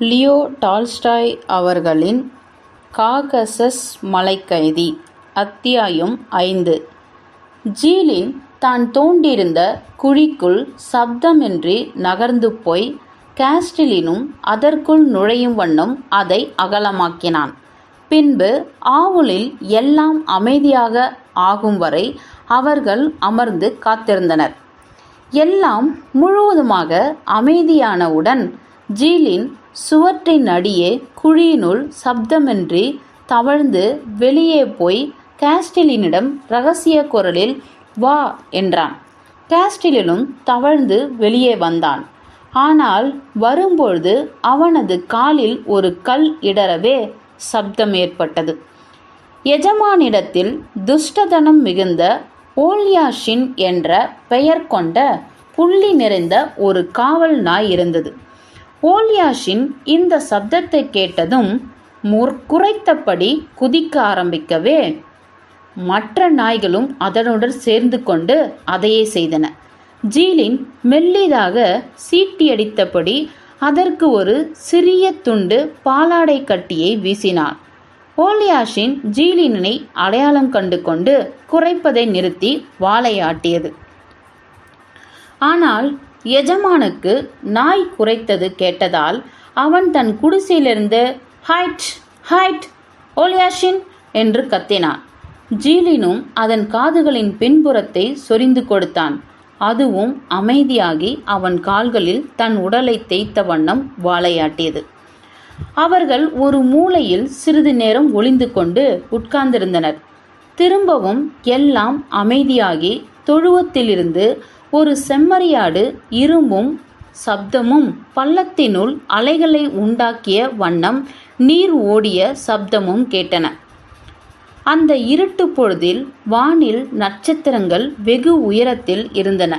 Leo Tolstoy அவர்களின் Caucasus மலைக்கைதி அத்தியாயம் ஐந்து. ஜீலின் தான் தோண்டியிருந்த குழிக்குள் சப்தமின்றி நகர்ந்து போய் கேஸ்டிலினும் அதற்குள் நுழையும் வண்ணம் அதை அகலமாக்கினான். பின்பு ஆவுலில் எல்லாம் அமைதியாக ஆகும் வரை அவர்கள் அமர்ந்து காத்திருந்தனர். எல்லாம் முழுவதுமாக அமைதியானவுடன் ஜீலின் சுவற்றின் அடியே குழியினுள் சப்தமின்றி தவழ்ந்து வெளியே போய் கேஸ்டிலினிடம் ரகசிய குரலில் வா என்றான். கேஸ்டிலினும் தவழ்ந்து வெளியே வந்தான். ஆனால் வரும்பொழுது அவனது காலில் ஒரு கல் இடறவே சப்தம் ஏற்பட்டது. எஜமானிடத்தில் துஷ்டதனம் மிகுந்த ஓல்யாஷின் என்ற பெயர் கொண்ட புள்ளி நிறைந்த ஒரு காவல் நாய் இருந்தது. போலியாஷின் இந்த சப்தத்தை கேட்டதும் முற்குறைத்தபடி குதிக்க ஆரம்பிக்கவே மற்ற நாய்களும் அதனுடன் சேர்ந்து கொண்டு அதையே செய்தன. ஜீலின் மெல்லிதாக சீட்டியடித்தபடி அதற்கு ஒரு சிறிய துண்டு பாலாடை கட்டியை வீசினார் போலியாஷின் ஜீலினை அடையாளம் கண்டு கொண்டு குறைப்பதை நிறுத்தி வாழையாட்டியது ஆனால் எஜமானுக்கு நாய் குறைத்தது கேட்டதால் அவன் தன் குடிசையிலிருந்து ஹைட் ஹைட் ஓலியாஷின் என்று கத்தினான். ஜீலினும் அதன் காதுகளின் பின்புறத்தை சொரிந்து கொடுத்தான். அதுவும் அமைதியாகி அவன் கால்களில் தன் உடலை தேய்த்த வண்ணம் வாழையாட்டியது அவர்கள் ஒரு மூலையில் சிறிது நேரம் ஒளிந்து கொண்டு உட்கார்ந்திருந்தனர். திரும்பவும் எல்லாம் அமைதியாகி தொழுவத்திலிருந்து ஒரு செம்மறியாடு இரும்பும் சப்தமும் பள்ளத்தினுள் அலைகளை உண்டாக்கிய வண்ணம் நீர் ஓடிய சப்தமும் கேட்டன. அந்த இருட்டு பொழுதில் வானில் நட்சத்திரங்கள் வெகு உயரத்தில் இருந்தன.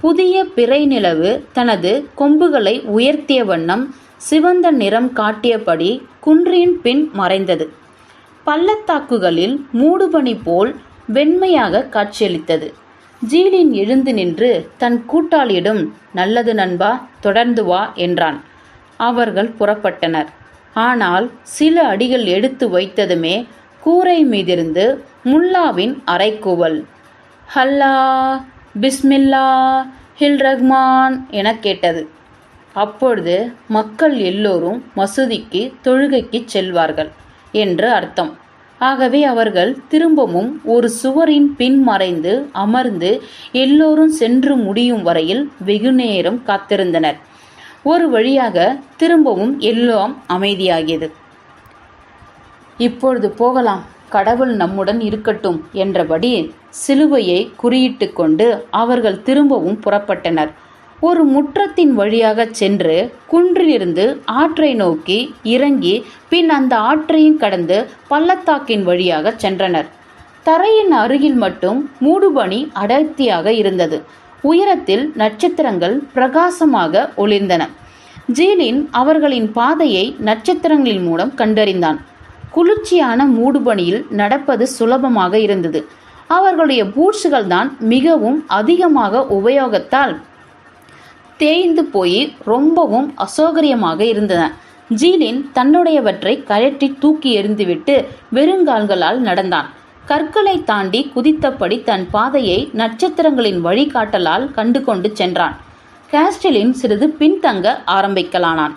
புதிய பிறை நிலவு தனது கொம்புகளை உயர்த்திய வண்ணம் சிவந்த நிறம் காட்டியபடி குன்றின் பின் மறைந்தது. பள்ளத்தாக்குகளில் மூடுபனி போல் வெண்மையாக காட்சியளித்தது. ஜீலின் எழுந்து நின்று தன் கூட்டாளியிடம் நல்லது நண்பா தொடர்ந்து வா என்றான். அவர்கள் புறப்பட்டனர். ஆனால் சில அடிகள் எடுத்து வைத்ததுமே கூரை மீதிருந்து முல்லாவின் அரைக்கூவல். ஹல்லா பிஸ்மில்லா ஹில் ரஹ்மான் என கேட்டது. அப்பொழுது மக்கள் எல்லோரும் மசூதிக்கு தொழுகைக்கு செல்வார்கள் என்று அர்த்தம். ஆகவே அவர்கள் திரும்பவும் ஒரு சுவரின் பின் மறைந்து அமர்ந்து எல்லோரும் சென்று முடியும் வரையில் வெகுநேரம் காத்திருந்தனர். ஒரு வழியாக திரும்பவும் எல்லாம் அமைதியாகியது. இப்பொழுது போகலாம். கடவுள் நம்முடன் இருக்கட்டும் என்றபடி சிலுவையை குறியிட்டு கொண்டு அவர்கள் திரும்பவும் புறப்பட்டனர். ஒரு முற்றத்தின் வழியாக சென்று குன்றிலிருந்து ஆற்றை நோக்கி இறங்கி பின் அந்த ஆற்றையும் கடந்து பள்ளத்தாக்கின் வழியாக சென்றனர். தரையின் அருகில் மட்டும் மூடுபனி அடர்த்தியாக இருந்தது. உயரத்தில் நட்சத்திரங்கள் பிரகாசமாக ஒளிர்ந்தன. ஜீலின் அவர்களின் பாதையை நட்சத்திரங்களின் மூலம் கண்டறிந்தான். குளிர்ச்சியான மூடுபனியில் நடப்பது சுலபமாக இருந்தது. அவர்களுடைய பூட்ஸுகள் தான் மிகவும் அதிகமாக உபயோகத்தால் தேய்ந்து போய் ரொம்பவும் அசௌகரியமாக இருந்தன. ஜீலின் தன்னுடையவற்றை கழற்றி தூக்கி எறிந்துவிட்டு வெறுங்கால்களால் நடந்தான். கற்களை தாண்டி குதித்தபடி தன் பாதையை நட்சத்திரங்களின் வழிகாட்டலால் கண்டு கொண்டு சென்றான். கேஸ்டிலின் சிறிது பின்தங்க ஆரம்பிக்கலானான்.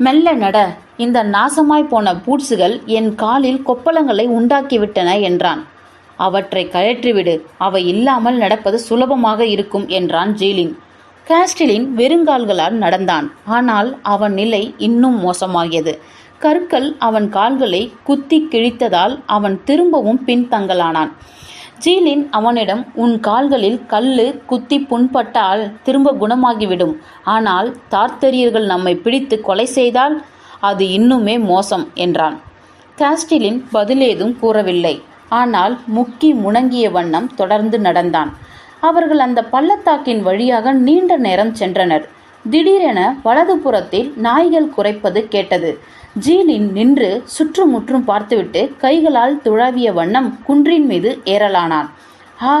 மெல்ல நட இந்த நாசமாய் போன பூட்ஸுகள் என் காலில் கொப்பளங்களை உண்டாக்கிவிட்டன என்றான். அவற்றை கழற்றிவிடு அவை இல்லாமல் நடப்பது சுலபமாக இருக்கும் என்றான் ஜீலின். காஸ்டிலின் வெறுங்கால்களால் நடந்தான். ஆனால் அவன் நிலை இன்னும் மோசமாகியது. கற்கள் அவன் கால்களை குத்தி கிழித்ததால் அவன் திரும்பவும் பின்தங்கலானான். ஜீலின் அவனிடம் உன் கால்களில் கல்லு குத்தி புண்பட்டால் திரும்ப குணமாகிவிடும். ஆனால் தார்த்தரியர்கள் நம்மை பிடித்து கொலை செய்தால் அது இன்னுமே மோசம் என்றான். காஸ்டிலின் பதிலேதும் கூறவில்லை. ஆனால் முக்கி முணங்கிய வண்ணம் தொடர்ந்து நடந்தான். அவர்கள் அந்த பள்ளத்தாக்கின் வழியாக நீண்ட நேரம் சென்றனர். திடீரென வலதுபுறத்தில் நாய்கள் குறைப்பது கேட்டது. ஜீலின் நின்று சுற்றுமுற்றும் பார்த்துவிட்டு கைகளால் துழாவிய வண்ணம் குன்றின் மீது ஏறலானான். ஆ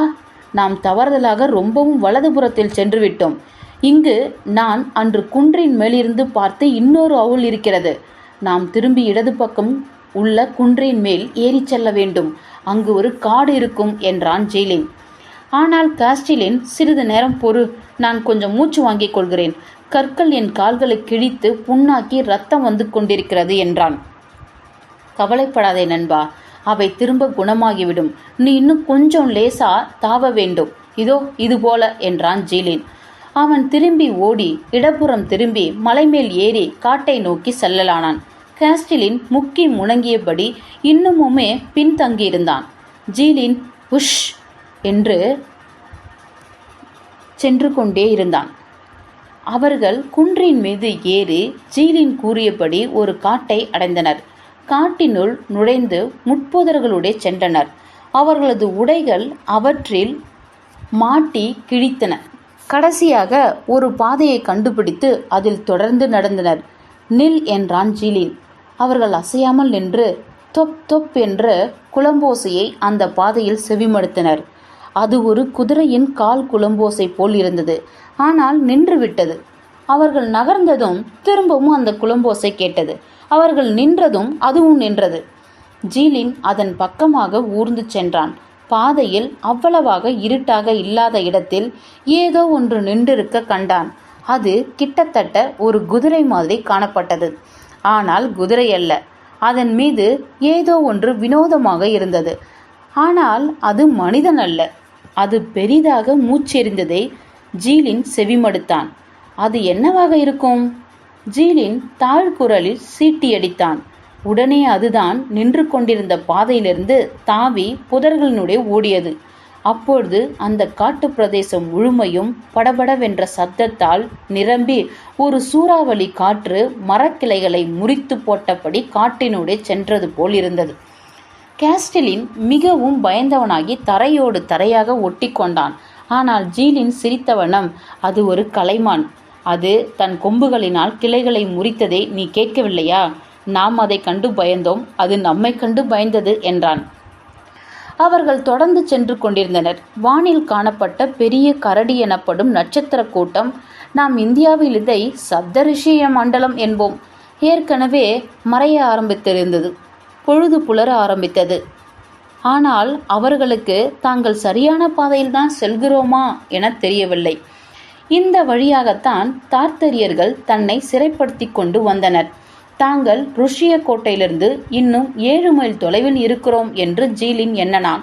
நாம் தவறுதலாக ரொம்பவும் வலதுபுறத்தில் சென்று விட்டோம் இங்கு நான் அன்று குன்றின் மேலிருந்து பார்த்து இன்னொரு அவுள் இருக்கிறது. நாம் திரும்பி இடது பக்கம் உள்ள குன்றின் மேல் ஏறிச் செல்ல வேண்டும். அங்கு ஒரு காடு இருக்கும் என்றான் ஜெயிலின் ஆனால் காஸ்டிலின் சிறிது நேரம் பொறு. நான் கொஞ்சம் மூச்சு வாங்கிக் கொள்கிறேன். கற்கள் என் கால்களை கிழித்து புண்ணாக்கி ரத்தம் வந்து கொண்டிருக்கிறது என்றான். கவலைப்படாதே நண்பா அவை திரும்ப குணமாகிவிடும். நீ இன்னும் கொஞ்சம் லேசா தாவ வேண்டும். இதோ இது போல என்றான் ஜீலின். அவன் திரும்பி ஓடி இடப்புறம் திரும்பி மலைமேல் ஏறி காட்டை நோக்கி செல்லலானான். காஸ்டிலின் முக்கி முணங்கியபடி இன்னுமுமே பின்தங்கியிருந்தான். ஜீலின் உஷ்! என்று சென்று கொண்டே இருந்தான். அவர்கள் குன்றின் மீது ஏறி ஜீலின் கூறியபடி ஒரு காட்டை அடைந்தனர். காட்டினுள் நுழைந்து முட்புதர்களுடைய சென்றனர். அவர்களது உடைகள் அவற்றில் மாட்டி கிழித்தன. கடைசியாக ஒரு பாதையை கண்டுபிடித்து அதில் தொடர்ந்து நடந்தனர். நில் என்றான் ஜீலின். அவர்கள் அசையாமல் நின்று தொப் தொப் என்ற குளம்போசையை அந்த பாதையில் செவிமடுத்தனர். அது ஒரு குதிரையின் கால் குளம்போசை போல் இருந்தது. ஆனால் நின்றுவிட்டது. அவர்கள் நகர்ந்ததும் திரும்பவும் அந்த குளம்போசை கேட்டது. அவர்கள் நின்றதும் அதுவும் நின்றது. ஜீலின் அதன் பக்கமாக ஊர்ந்து சென்றான். பாதையில் அவ்வளவாக இருட்டாக இல்லாத இடத்தில் ஏதோ ஒன்று நின்றிருக்க கண்டான். அது கிட்டத்தட்ட ஒரு குதிரை மாதிரி காணப்பட்டது. ஆனால் குதிரை அல்ல. அதன் மீது ஏதோ ஒன்று வினோதமாக இருந்தது. ஆனால் அது மனிதன் அல்ல. அது பெரிதாக மூச்செறிந்ததை ஜீலின் செவிமடுத்தான். அது என்னவாக இருக்கும்? ஜீலின் தாழ்குரலில் சீட்டியடித்தான் உடனே அதுதான் நின்று கொண்டிருந்த பாதையிலிருந்து தாவி புதர்களினுடைய ஓடியது. அப்பொழுது அந்த காட்டு பிரதேசம் முழுமையும் படபடவென்ற சத்தத்தால் நிரம்பி ஒரு சூறாவளி காற்று மரக்கிளைகளை முறித்து போட்டபடி காட்டினூடே சென்றது போல் இருந்தது. கேஸ்டலின் மிகவும் பயந்தவனாகி தரையோடு தரையாக ஒட்டி கொண்டான் ஆனால் ஜீலின் சிரித்தவனம் அது ஒரு கலைமான். அது தன் கொம்புகளினால் கிளைகளை முறித்ததை நீ கேட்கவில்லையா? நாம் அதை கண்டு பயந்தோம் அது நம்மை கண்டு பயந்தது என்றான். அவர்கள் தொடர்ந்து சென்று கொண்டிருந்தனர். வானில் காணப்பட்ட பெரிய கரடி எனப்படும் நட்சத்திர கூட்டம் நாம் இந்தியாவில் இதை சப்தரிஷிய மண்டலம் என்போம். ஏற்கனவே மறைய ஆரம்பித்திருந்தது. பொழுது புலர ஆரம்பித்தது. ஆனால் அவர்களுக்கு தாங்கள் சரியான பாதையில்தான் செல்கிறோமா என தெரியவில்லை. இந்த வழியாகத்தான் தார்த்தரியர்கள் தன்னை சிறைப்படுத்தி கொண்டு வந்தனர். தாங்கள் ருஷிய கோட்டையிலிருந்து இன்னும் ஏழு மைல் தொலைவில் இருக்கிறோம் என்று ஜீலின் எண்ணனான்.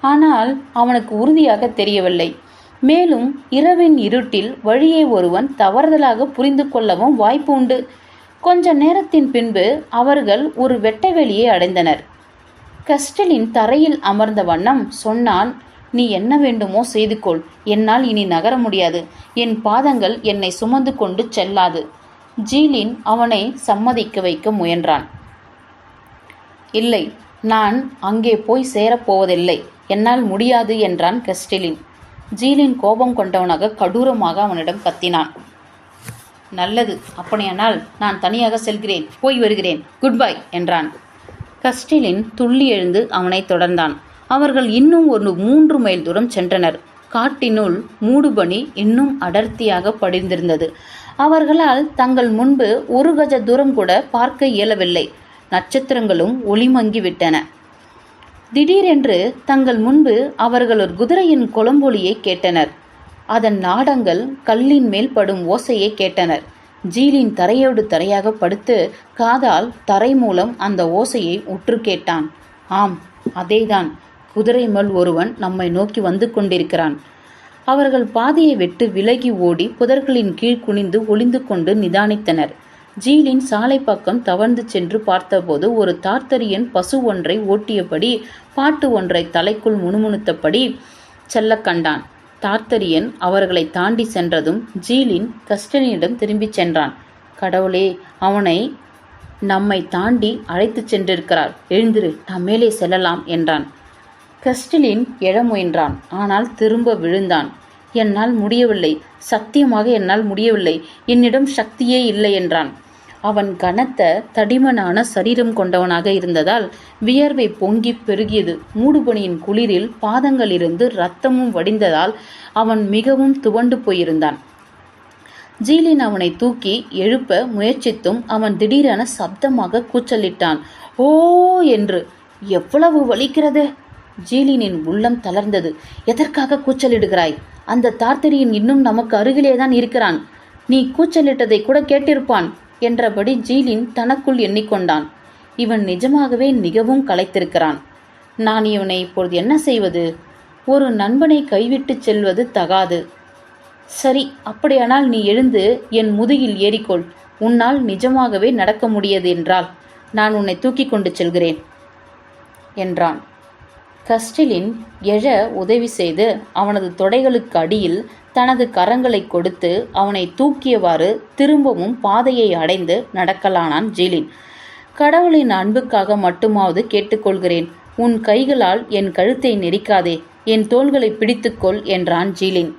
ஆனால் அவனுக்கு உறுதியாக தெரியவில்லை. மேலும் இரவின் இருட்டில் வழியை ஒருவன் தவறுதலாக புரிந்து கொள்ளவும் வாய்ப்பு உண்டு. கொஞ்ச நேரத்தின் பின்பு அவர்கள் ஒரு வெட்டவெளியை அடைந்தனர். கஸ்டலின் தரையில் அமர்ந்த வண்ணம் சொன்னான் நீ என்ன வேண்டுமோ செய்து கொள் என்னால் இனி நகர முடியாது. என் பாதங்கள் என்னை சுமந்து கொண்டு செல்லாது. ஜீலின் அவனை சம்மதிக்க வைக்க முயன்றான். இல்லை நான் அங்கே போய் சேரப்போவதில்லை. என்னால் முடியாது என்றான் கஸ்டிலின் ஜீலின் கோபம் கொண்டவனாக கடூரமாக அவனிடம் கத்தினான். நல்லது. அப்படியானால் நான் தனியாக செல்கிறேன். போய் வருகிறேன். குட் பை என்றான். கஸ்டிலின் துள்ளி எழுந்து அவனை தொடர்ந்தான். அவர்கள் இன்னும் ஒரு மூன்று மைல் தூரம் சென்றனர். காட்டினுள் மூடுபனி இன்னும் அடர்த்தியாக படிந்திருந்தது. அவர்களால் தங்கள் முன்பு ஒரு கஜ தூரம் கூட பார்க்க இயலவில்லை. நட்சத்திரங்களும் ஒளிமங்கிவிட்டன. திடீரென்று தங்கள் முன்பு அவர்கள் ஒரு குதிரையின் கொலம்பொலியை கேட்டனர். அதன் நாடங்கள் கல்லின் மேல் படும் ஓசையை கேட்டனர். ஜீலின் தரையோடு தரையாக படுத்து காதால் தரை மூலம் அந்த ஓசையை உற்று கேட்டான். ஆம் அதேதான். குதிரை மேல் ஒருவன் நம்மை நோக்கி வந்து கொண்டிருக்கிறான். அவர்கள் பாதையை விட்டு விலகி ஓடி புதர்களின் கீழ் குனிந்து ஒளிந்து கொண்டு நிதானித்தனர். ஜீலின் சாலை பக்கம் தவழ்ந்து சென்று பார்த்தபோது ஒரு தார்த்தரியன் பசு ஒன்றை ஓட்டியபடி பாட்டு ஒன்றை தலைக்குள் முணுமுணுத்தபடி செல்ல கண்டான். தார்த்தரியன் அவர்களை தாண்டி சென்றதும் ஜீலின் கஸ்டனியிடம் திரும்பிச் சென்றான். கடவுளே அவனை நம்மை தாண்டி அழைத்துச் சென்றிருக்கிறார். எழுந்திரு நாம் மேலே செல்லலாம் என்றான். கஸ்டலின் எழ முயன்றான். ஆனால் திரும்ப விழுந்தான். என்னால் முடியவில்லை. சத்தியமாக என்னால் முடியவில்லை. என்னிடம் சக்தியே இல்லை என்றான். அவன் கனத்த தடிமனான சரீரம் கொண்டவனாக இருந்ததால் வியர்வை பொங்கி பெருகியது. மூடுபனியின் குளிரில் பாதங்களிலிருந்து ரத்தமும் வடிந்ததால் அவன் மிகவும் துவண்டு போயிருந்தான். ஜீலின் அவனை தூக்கி எழுப்ப முயற்சித்தும் அவன் திடீரென சப்தமாக கூச்சலிட்டான். ஓ என்று எவ்வளவு வலிக்கிறது? ஜீலினின் உள்ளம் தளர்ந்தது. எதற்காக கூச்சலிடுகிறாய்? அந்த தார்த்தரியின் இன்னும் நமக்கு அருகிலேதான் இருக்கிறான். நீ கூச்சலிட்டதை கூட கேட்டிருப்பான். என்றபடி ஜீலின் தனக்குள் எண்ணிக்கொண்டான். இவன் நிஜமாகவே மிகவும் களைத்திருக்கிறான். நான் இவனை இப்பொழுது என்ன செய்வது? ஒரு நண்பனை கைவிட்டு செல்வது தகாது. சரி அப்படியானால் நீ எழுந்து என் முதுகில் ஏறிக்கொள். உன்னால் நிஜமாகவே நடக்க முடியாது என்றால் நான் உன்னை தூக்கிக் கொண்டு செல்கிறேன் என்றான். கஸ்டிலின் எழ உதவி செய்து அவனது தொடைகளுக்கு அடியில் தனது கரங்களை கொடுத்து அவனை தூக்கியவாறு திரும்பவும் பாதையை அடைந்து நடக்கலானான் ஜீலின் கடவுளின் அன்புக்காக மட்டுமாவது கேட்டுக்கொள்கிறேன். உன் கைகளால் என் கழுத்தை நெரிக்காதே என் தோள்களை பிடித்துக்கொள் என்றான் ஜீலின்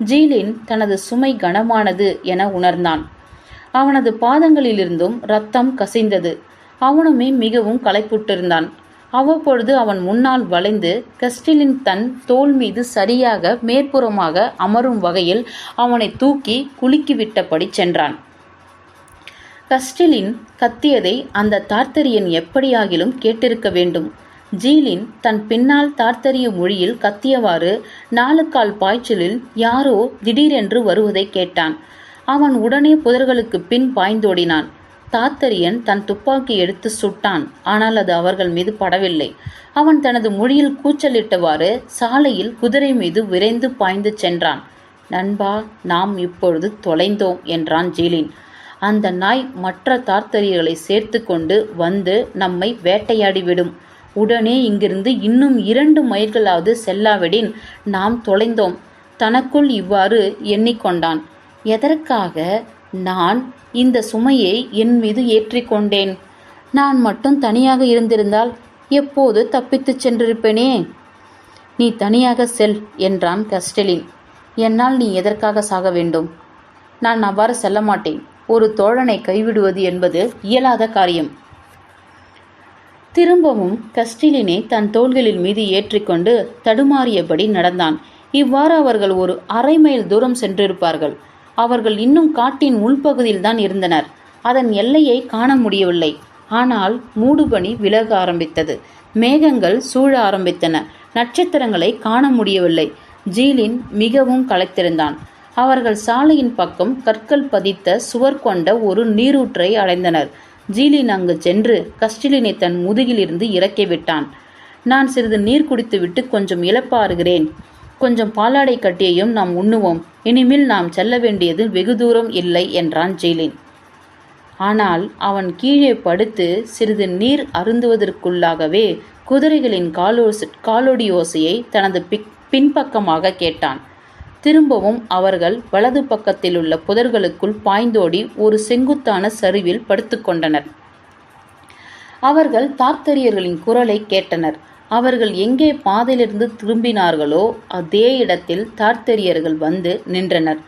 ஜீலின் தனது சுமை கனமானது என உணர்ந்தான். அவனது பாதங்களிலிருந்தும் ரத்தம் கசிந்தது. அவனுமே மிகவும் களைப்புற்றிருந்தான். அவ்வப்பொழுது அவன் முன்னால் வளைந்து கஸ்டிலின் தன் தோல் மீது சரியாக மேற்புறமாக அமரும் வகையில் அவனை தூக்கி குலுக்கிவிட்டபடி சென்றான். கஸ்டிலின் கத்தியதை அந்த தார்த்தரியன் எப்படியாகிலும் கேட்டிருக்க வேண்டும். ஜீலின் தன் பின்னால் தார்த்தரிய மொழியில் கத்தியவாறு நாலுக்கால் பாய்ச்சலில் யாரோ திடீரென்று வருவதை கேட்டான். அவன் உடனே புதர்களுக்கு பின் பாய்ந்தோடினான். தாத்தரியன் தன் துப்பாக்கி எடுத்து சுட்டான். ஆனால் அது அவர்கள் மீது படவில்லை. அவன் தனது மொழியில் கூச்சலிட்டவாறு சாலையில் குதிரை மீது விரைந்து பாய்ந்து சென்றான். நண்பா நாம் இப்பொழுது தொலைந்தோம் என்றான் ஜீலின். அந்த நாய் மற்ற தார்த்தரியர்களை சேர்த்து கொண்டு வந்து நம்மை வேட்டையாடிவிடும் உடனே இங்கிருந்து இன்னும் இரண்டு மைல்களாவது செல்லாவிடின் நாம் தொலைந்தோம் தனக்குள் இவ்வாறு எண்ணிக்கொண்டான். எதற்காக? நான் இந்த சுமையை என் மீது ஏற்றிக்கொண்டேன் நான் மட்டும் தனியாக இருந்திருந்தால் எப்போது தப்பித்துச் சென்றிருப்பேனே? நீ தனியாக செல் என்றான் கஸ்டலின். என்னால் நீ எதற்காக சாக வேண்டும்? நான் அவ்வாறு செல்ல மாட்டேன். ஒரு தோழனை கைவிடுவது என்பது இயலாத காரியம். திரும்பவும் கஸ்டிலினை தன் தோள்களின் மீது ஏற்றிக்கொண்டு தடுமாறியபடி நடந்தான். இவ்வாறு அவர்கள் ஒரு அரை மைல் தூரம் சென்றிருப்பார்கள். அவர்கள் இன்னும் காட்டின் உள்பகுதியில்தான் இருந்தனர். அதன் எல்லையை காண முடியவில்லை. ஆனால் மூடுபனி விலக ஆரம்பித்தது. மேகங்கள் சூழ ஆரம்பித்தன. நட்சத்திரங்களை காண முடியவில்லை. ஜீலின் மிகவும் களைத்திருந்தான். அவர்கள் சாலையின் பக்கம் கற்கள் பதித்த சுவர் கொண்ட ஒரு நீரூற்றை அடைந்தனர். ஜீலின் அங்கு சென்று கஸ்டிலினை தன் முதுகிலிருந்து இறக்கிவிட்டான். நான் சிறிது நீர் குடித்துவிட்டு கொஞ்சம் இழப்பாறுகிறேன். கொஞ்சம் பாலாடை கட்டியையும் நாம் உண்ணுவோம். இனிமேல் நாம் செல்ல வேண்டியது வெகு தூரம் இல்லை என்றான் ஜெயிலின். ஆனால் அவன் கீழே படுத்து சிறிது நீர் அருந்துவதற்குள்ளாகவே குதிரைகளின் காலோசி காலொடி ஓசையை தனது பிக் பின்பக்கமாக கேட்டான். திரும்பவும் அவர்கள் வலது பக்கத்திலுள்ள புதர்களுக்குள் பாய்ந்தோடி ஒரு செங்குத்தான சரிவில் படுத்துக்கொண்டனர். அவர்கள் தாக்தரியர்களின் குரலை கேட்டனர். அவர்கள் எங்கே பாதையிலிருந்து திரும்பினார்களோ அதே இடத்தில் தார்த்தரியர்கள் வந்து நின்றனர்.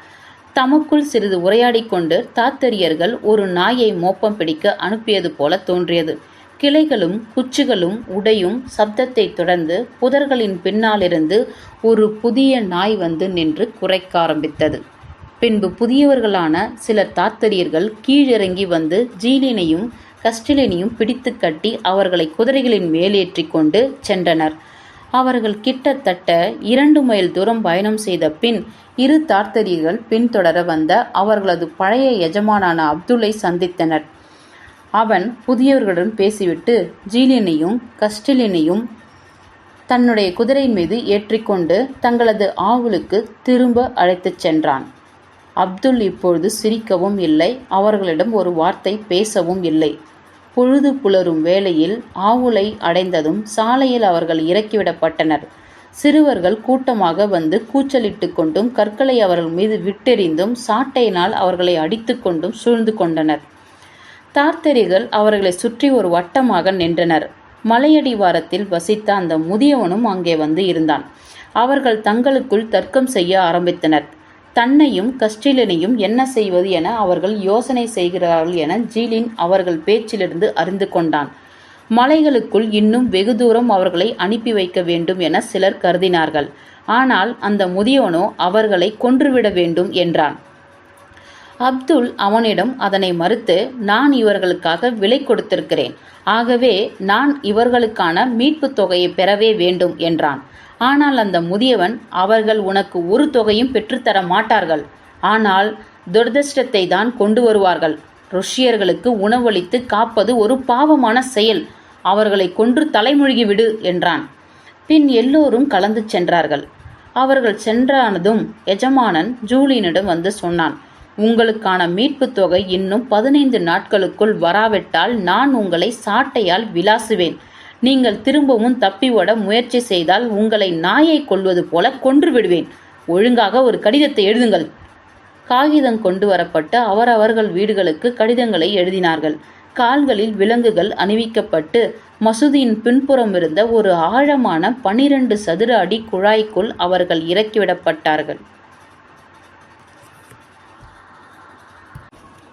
தமக்குள் சிறிது உரையாடிக்கொண்டு தாத்தரியர்கள் ஒரு நாயை மோப்பம் பிடிக்க அனுப்பியது போல தோன்றியது. கிளைகளும் குச்சிகளும் உடையும் சப்தத்தை தொடர்ந்து புதர்களின் பின்னாலிருந்து ஒரு புதிய நாய் வந்து நின்று குறைக்க ஆரம்பித்தது. பின்பு புதியவர்களான சில தாத்தரியர்கள் கீழிறங்கி வந்து ஜீலினையும் கஸ்டிலினையும் பிடித்து கட்டி அவர்களை குதிரைகளின் மேலேற்றி கொண்டு சென்றனர். அவர்கள் கிட்டத்தட்ட இரண்டு மைல் தூரம் பயணம் செய்த பின் இரு தார்த்தரியர்கள் பின்தொடர வந்த அவர்களது பழைய எஜமானான அப்துல்லை சந்தித்தனர். அவன் புதியவர்களுடன் பேசிவிட்டு ஜீலினையும் கஸ்டிலினையும் தன்னுடைய குதிரை மீது ஏற்றிக்கொண்டு தங்களது ஆவுலுக்கு திரும்ப அழைத்துச் சென்றான். அப்துல் இப்பொழுது சிரிக்கவும் இல்லை அவர்களிடம் ஒரு வார்த்தை பேசவும் இல்லை. பொழுது புலரும் வேளையில் ஆவுலை அடைந்ததும் சாலையில் அவர்கள் இறக்கிவிடப்பட்டனர். சிறுவர்கள் கூட்டமாக வந்து கூச்சலிட்டு கொண்டும் கற்களை அவர்கள் மீது விட்டெறிந்தும் சாட்டையினால் அவர்களை அடித்து கொண்டும் சூழ்ந்து கொண்டனர். தார்த்தரிகள் அவர்களை சுற்றி ஒரு வட்டமாக நின்றனர். மலையடிவாரத்தில் வசித்த அந்த முதியவனும் அங்கே வந்து இருந்தான். அவர்கள் தங்களுக்குள் தர்க்கம் செய்ய ஆரம்பித்தனர். தன்னையும் கஸ்டிலினையும் என்ன செய்வது என அவர்கள் யோசனை செய்கிறார்கள் என ஜீலின் அவர்கள் பேச்சிலிருந்து அறிந்து கொண்டான். மலைகளுக்குள் இன்னும் வெகு தூரம் அவர்களை அனுப்பி வைக்க வேண்டும் என சிலர் கருதினார்கள். ஆனால் அந்த முதியவனோ அவர்களை கொன்றுவிட வேண்டும் என்றான். அப்துல் அவனிடம் அதனை மறுத்து நான் இவர்களுக்காக விலை கொடுத்திருக்கிறேன். ஆகவே நான் இவர்களுக்கான மீட்புத் தொகையை பெறவே வேண்டும் என்றான். ஆனால் அந்த முதியவன் அவர்கள் உனக்கு ஒரு தொகையும் பெற்றுத்தர மாட்டார்கள். ஆனால் துரதிர்ஷ்டத்தை தான் கொண்டு வருவார்கள். ருஷ்யர்களுக்கு உணவளித்து காப்பது ஒரு பாவமான செயல். அவர்களை கொன்று தலைமொழிகி விடு என்றான். பின் எல்லோரும் கலந்து சென்றார்கள். அவர்கள் சென்றானதும் எஜமானன் ஜூலியனிடம் வந்து சொன்னான் உங்களுக்கான மீட்புத் தொகை இன்னும் பதினைந்து நாட்களுக்குள் வராவிட்டால் நான் உங்களை சாட்டையால் விளாசுவேன் நீங்கள் திரும்பவும் தப்பி ஓட முயற்சி செய்தால் உங்களை நாயை கொல்வது போல கொன்று விடுவேன் ஒழுங்காக ஒரு கடிதத்தை எழுதுங்கள். காகிதம் கொண்டு வரப்பட்டு அவரவர்கள் வீடுகளுக்கு கடிதங்களை எழுதினார்கள். கால்களில் விலங்குகள் அணிவிக்கப்பட்டு மசூதியின் பின்புறம் இருந்த ஒரு ஆழமான பனிரெண்டு சதுர அடி குழாய்க்குள் அவர்கள் இறக்கிவிடப்பட்டார்கள்.